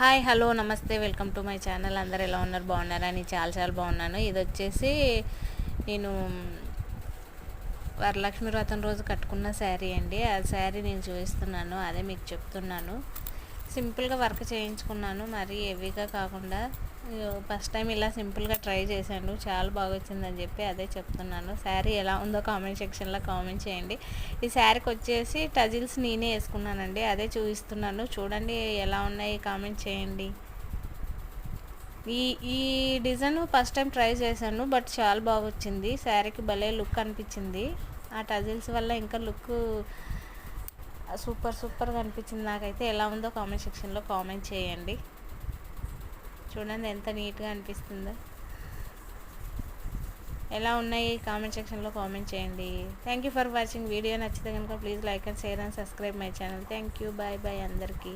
Hi hello నమస్తే welcome to my channel. అందరు ఎలా ఉన్నారు? బాగున్నారా? నేను చాలా చాలా బాగున్నాను. ఇది వచ్చేసి నేను వరలక్ష్మి వ్రతం రోజు కట్టుకున్న శారీ అండి. ఆ శారీ నేను చూపిస్తున్నాను. అదే మీకు చెప్తున్నాను. సింపుల్గా వర్క్ చేయించుకున్నాను. మరి హెవీగా కాకుండా ఫస్ట్ టైం ఇలా సింపుల్గా ట్రై చేశాను. చాలా బాగా వచ్చిందని చెప్పి అదే చెప్తున్నాను. శారీ ఎలా ఉందో కామెంట్ సెక్షన్లో కామెంట్ చేయండి. ఈ శారీకి వచ్చేసి టజిల్స్ నేనే వేసుకున్నానండి. అదే చూపిస్తున్నాను. చూడండి ఎలా ఉన్నాయి కామెంట్ చేయండి. ఈ ఈ డిజైన్ ఫస్ట్ టైం ట్రై చేశాను బట్ చాలా బాగా వచ్చింది శారీకి భలే లుక్ అనిపించింది. ఆ టజిల్స్ వల్ల ఇంకా లుక్ సూపర్ సూపర్గా అనిపించింది నాకైతే. ఎలా ఉందో కామెంట్ సెక్షన్లో కామెంట్ చేయండి. చూడండి ఎంత నీట్గా అనిపిస్తుందో. ఎలా ఉన్నాయి కామెంట్ సెక్షన్లో కామెంట్ చేయండి. Thank you for watching video నచ్చితే కనుక please like and share and subscribe my channel thank you bye bye అందరికీ.